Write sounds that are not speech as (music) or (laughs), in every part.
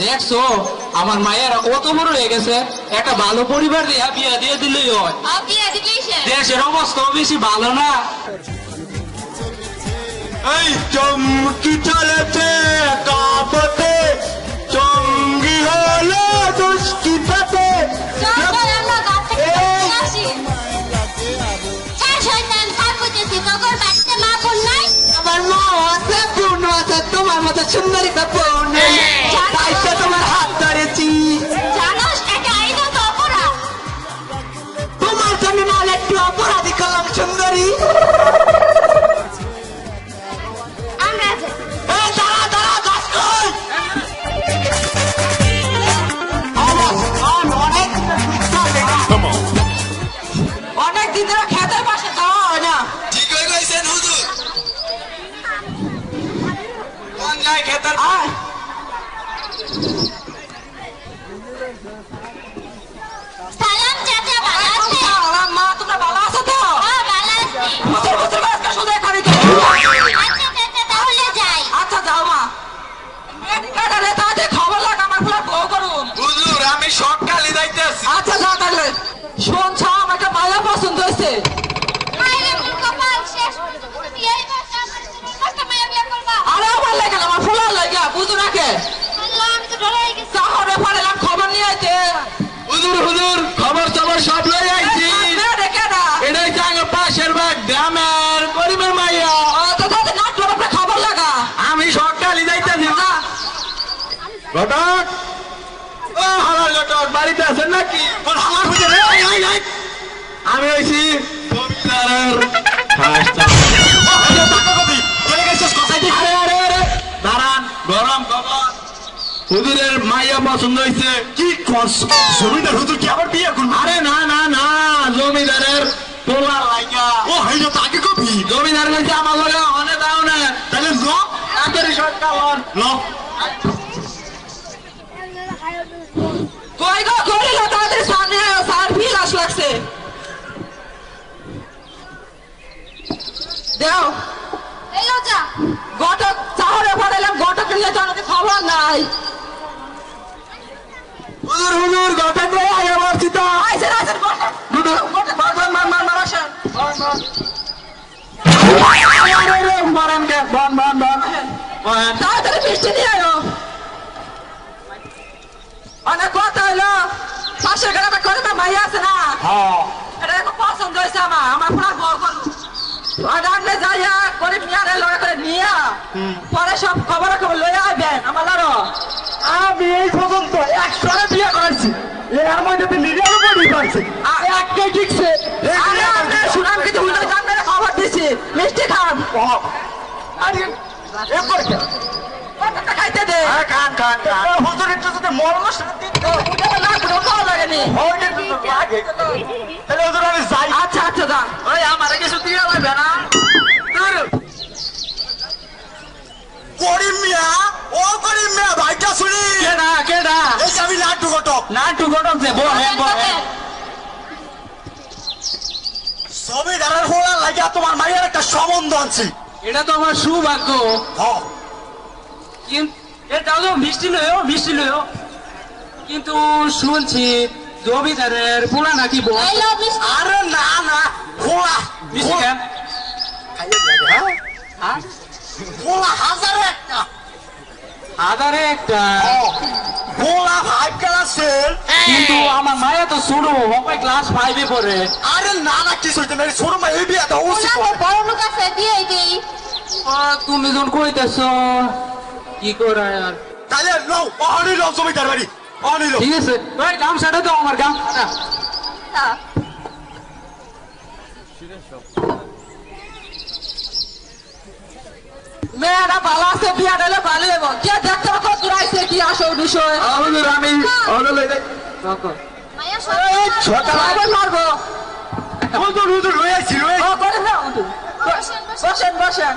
দেখছ আমার মায়ের কত বড় হয়ে গেছে। একটা ভালো পরিবার দিয়ে বিয়া দিয়ে দিলেই দেশের অবস্থা বেশি ভালো না। এই চমকি চলেছে কাপতে চমকি হলো দুষ্কৃতাতে মা Lord, do not, no, my mother, a Kapoor, আরে আমার লাগে আমার লাগে বুঝু খবর নিয়ে আইতে হুজুর হুজুর খবর টবর সব লই আইছি এটাই তো পাশের বাগ গ্রামের গরিবের মাইয়া ও তো তাদের নাট্যর উপরে খবর লাগা আমি সকালে যাইতেছি ঘটক। ও হালার ঘটক বাড়িতে আছেন নাকি? কোন হালার আমি হইছি জমিদারের গরম খবর হুজুরের মাইয়া পছন্দ হয়েছে। কি জমিদার হুজুর কি আবার বিয়ে করব আরে না না না জমিদারের তোলার লাইগা ও এই তাকে কবি। জমিদার বলছে আমার লগে অনেক দাও না। তাহলে ল। তাড়াতাড়ি সরকার। ল। দেও এই লজা গটক শহরে পড়েলাম গটক নিয়ে আমাকে খবর নাই। হুজুর হুজুর ঘটক রে আগে বলছি তো আইসেন গটক গটক গটক মার মার মার মার মার আসেন। আরে রে মারেন কে? বন বন বন বন তাড়াতাড়ি বৃষ্টি নিয়ে আয়ো। অনেক কথা হইল পাশের গ্রামে করে মাইয়া আছে না? হ্যাঁ। এটা খুব পছন্দ হয়েছে আমার। আমার পুরা বউ রান্নে যাইয়া করে মিয়ারে লড়া করে নিয়া পরে সব খবর খবর লইয়া আইবেন আমার লড়ো আমি এই পর্যন্ত একশোরে বিয়ে করেছি এর মধ্যে তো নিজের উপরই পারছি এককে ঠিকছে আরে আপনি শুনাম কিন্তু উল্টো জানলে খবর দিছি মিষ্টি খান আরে এরপর কে খাইতে দে খান খান খান হুজুর একটু যদি মরণ তো উঠে না লাগেনি তাহলে হুজুর আমি যাই আচ্ছা আচ্ছা দা ওই আমার কিছু দিয়ে লাগবে না করিম মিয়া ও করিম মিয়া ভাইটা শুনি আমি লাড্ডু ঘটক। ঘটক যে বহেন বহেন জমিদারের হোলা লাগিয়া তোমার মায়ের একটা সম্বন্ধ আনছি। এটা তো আমার সৌভাগ্য। হ্যাঁ হলো মিষ্টি মিষ্টি কিন্তু শুনছি জমিদারের পোলা নাকি বউ এই লো মিষ্টি আরে না না হোলা মিষ্টি কেন? হ্যাঁ হ্যাঁ? হোলা হাজারে একটা। হাজারে একটা। ফাইভ ক্লাসের কিন্তু আমার মায়া তো শুরু হবে ক্লাস ফাইভে পড়ে আরে না না কিছু হইতে নাই ছোট মা এই বিয়াটা উচিত ওনাকে বড় লোক আছে দিয়ে দিই ও, তুমি যখন কইতেছ কি করে আর তাহলে লও অহনি লও জমিদার বাড়ি অহনি লও ঠিক আছে ওই গামছাটা তো আমার গামছাটা মেয়েরা ভালো আছে বিয়া দিলে ভালো হইব কে দেখতে কত দূর আইছে কি আসল বিষয়? আমাদের আমি বসেন বসেন।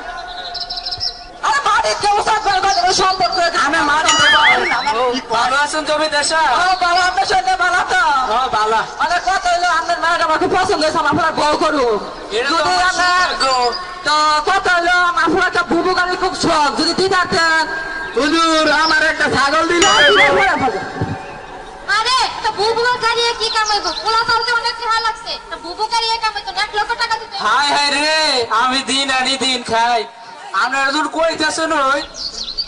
আরে সাথ করে সম্পর্ক আমি মারি ভালো আছেন সাহেব ও ভালো আপনার সঙ্গে ভালো তো। ভালো মানে কত হইল? আপনার মেয়েটা আমার খুব পছন্দ হয়েছে আমার আপনার বউ করু এটা তো যদি আপনার তো কত হইল? আমার একটা বুবু গাড়ি খুব শখ। যদি দিতে থাকতেন হুজুর আমার একটা ছাগল দিল। আরে তো বুবু গাড়িয়ে কি কামাইবো? পোলা পালতে অনেক টাকা লাগছে। তো বুবু গাড়িয়ে কামাইতো এক লক্ষ টাকা দিতে হাই হাই রে আমি দিন আনি দিন খাই। আপনার দূর কইতেছে নই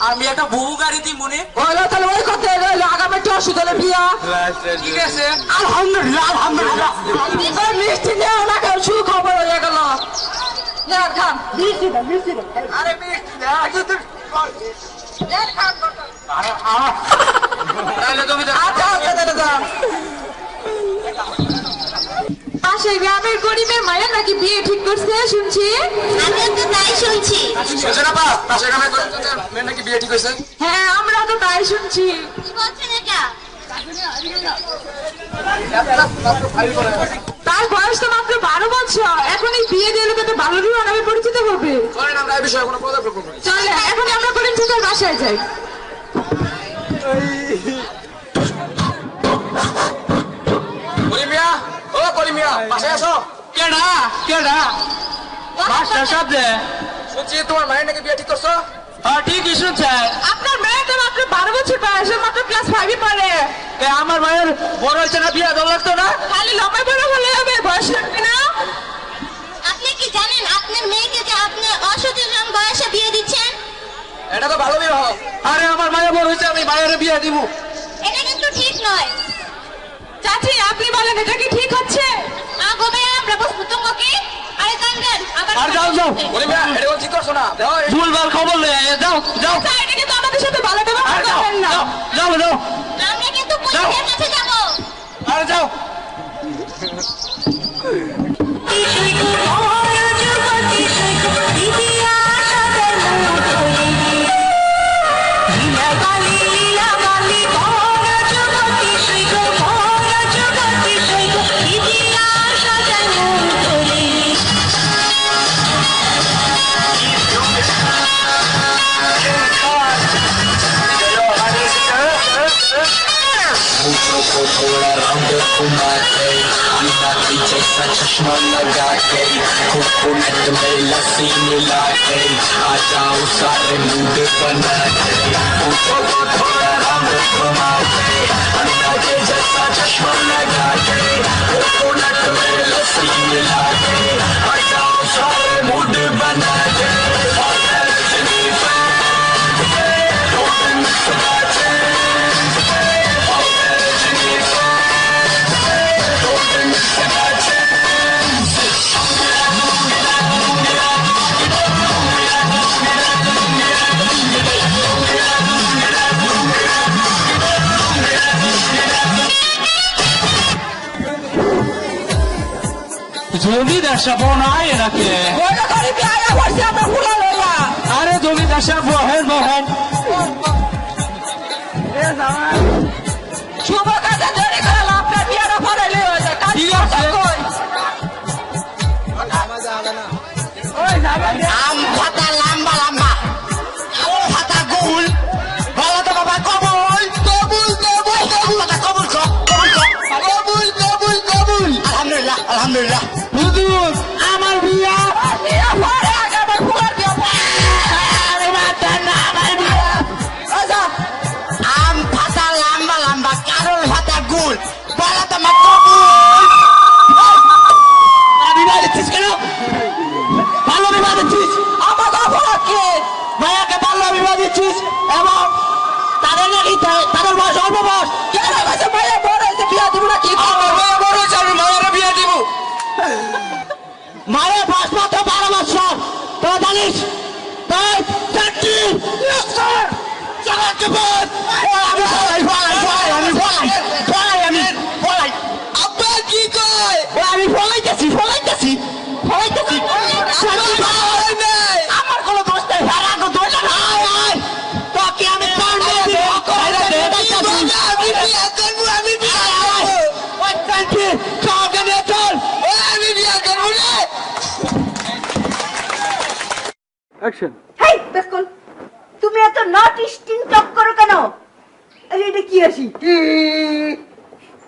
আমি একটা বহু গাড়ি দিই মনে। হলো তাহলে ওই কথা রইল আগামী একটু ওষুধ বিয়া। ঠিক আছে। আলহামদুলিল্লাহ আলহামদুলিল্লাহ। ওই মিষ্টি নিয়ে ওনাকে সুখবর হয়ে গেল আরে মিষ্টি না গ্রামের গরিবের মায়ের নাকি বিয়ে ঠিক করছে শুনছি হ্যাঁ আমরা তো তাই শুনছি তার বয়স তো বারো বছর। এখন এই বিয়ে দিলে তো ভালো বিবাহ নামে পরিচিত হবে। করেন আমরা এই বিষয়ে কোনো পদক্ষেপ করব না। চলে এখন আমরা করিম চাচার বাসায় যাই। ও আসো। কেডা কেডা শুনছি তোমার মায়ের নাকি বিয়ে ঠিক করছ? হ্যাঁ ঠিকই শুনছেন। আপনার মেয়ে তো মাত্র বারো বছর বয়স মাত্র ক্লাস ফাইভে পড়ে। এ, আমার মায়ের বড় হয়েছে না বিয়া দেওয়া লাগতো না? খালি লম্বা বড় হলে হবে বয়স লাগবে না। আপনি কি জানেন আপনার মেয়েকে যে আপনি অসচেতন বয়সে বিয়ে দিচ্ছেন? এটা তো ভালো বিয়ে হোক আরে আমার মায়ের বড় হয়েছে আমি মায়ের বিয়া দিব। এটা কিন্তু ঠিক নয়। চাচি আপনি বলেন এটা কি ঠিক হচ্ছে? আগো ভাই আমরা বসবো তোমাকে আরে যাও, যাও। করিম মিয়া এটা কোনো করছ না। এই- ভুলভাল খবর লয়ে আয়, যাও যাও। আচ্ছা, এটা কিন্তু আমাদের সাথে ভালো ব্যবহার করবেন না। যাও যাও যাও। আমরা কিন্তু পুলিশের কাছে যাব। আর যাও। को थोड़ा रंग घुमाते बिना की जैसा चश्मा लगा के कोकोनट में लस्सी मिला के आ जाओ सारे मूड बना के मुझको को थोड़ा रंग घुमाते জমিদার সাহেব নাই এনাকে আরে জমিদার সাহেব বহেন বহেন। আম ফাটা লম্বা লম্বা আম ফাটা গোল। বলো তো বাবা কবুল কবুল কবুল কবুল কথা কবুল কবুল কবুল কবুল কবুল। আলহামদুলিল্লাহ। আলহামদুলিল্লাহ। তাদের বয়স অল্প বয়স। মায়ের বড় হয়েছে বিয়ে দিব না কি বড় হয়েছে, আমি মায়ের বিয়ে দিব। মায়ের বয়স মাত্র বারো বছর। তোরা জানিস? তাই চারটি। চালাকে হেই বেকুল তুমি এত নট ইস্টিং টক করো কেন? আরে এটা কি আসি?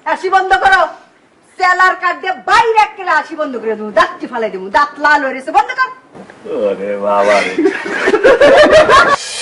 হাসি বন্ধ করো। সেলার কাট দিয়ে বাইরে একলা আসি বন্ধ করে দেবো দাঁতটি ফালাই দেবো দাঁত লাল হয়ে গেছে বন্ধ কর। আরে বাবা (laughs)